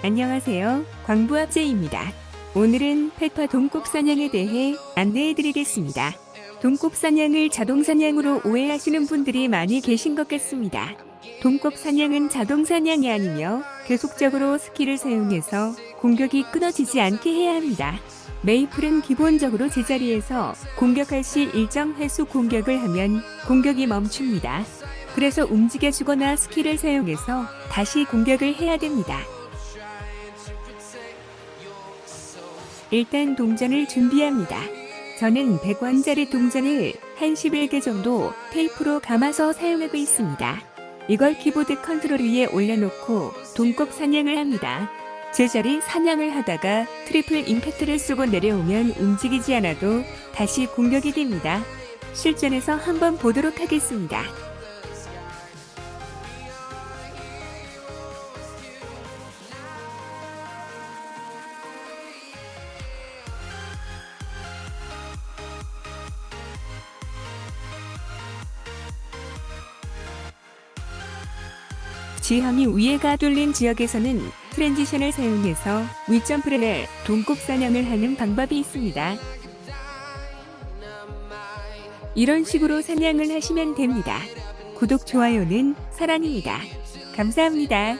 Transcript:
안녕하세요. 광부합제입니다. 오늘은 페파 동국 사냥에 대해 안내해 드리겠습니다. 동국 사냥을 자동 사냥으로 오해하시는 분들이 많이 계신 것 같습니다. 동국 사냥은 자동 사냥이 아니며 계속적으로 스킬을 사용해서 공격이 끊어지지 않게 해야 합니다. 메이플은 기본적으로 제자리에서 공격할 시 일정 횟수 공격을 하면 공격이 멈춥니다. 그래서 움직여주거나 스킬을 사용해서 다시 공격을 해야 됩니다. 일단 동전을 준비합니다. 저는 100원짜리 동전을 한 11개 정도 테이프로 감아서 사용하고 있습니다. 이걸 키보드 컨트롤 위에 올려놓고 동꼭 사냥을 합니다. 제자리 사냥을 하다가 트리플 임팩트를 쓰고 내려오면 움직이지 않아도 다시 공격이 됩니다. 실전에서 한번 보도록 하겠습니다. 지형이 위에가 뚫린 지역에서는 트랜지션을 사용해서 윗점프를 해 동급 사냥을 하는 방법이 있습니다. 이런 식으로 사냥을 하시면 됩니다. 구독, 좋아요는 사랑입니다. 감사합니다.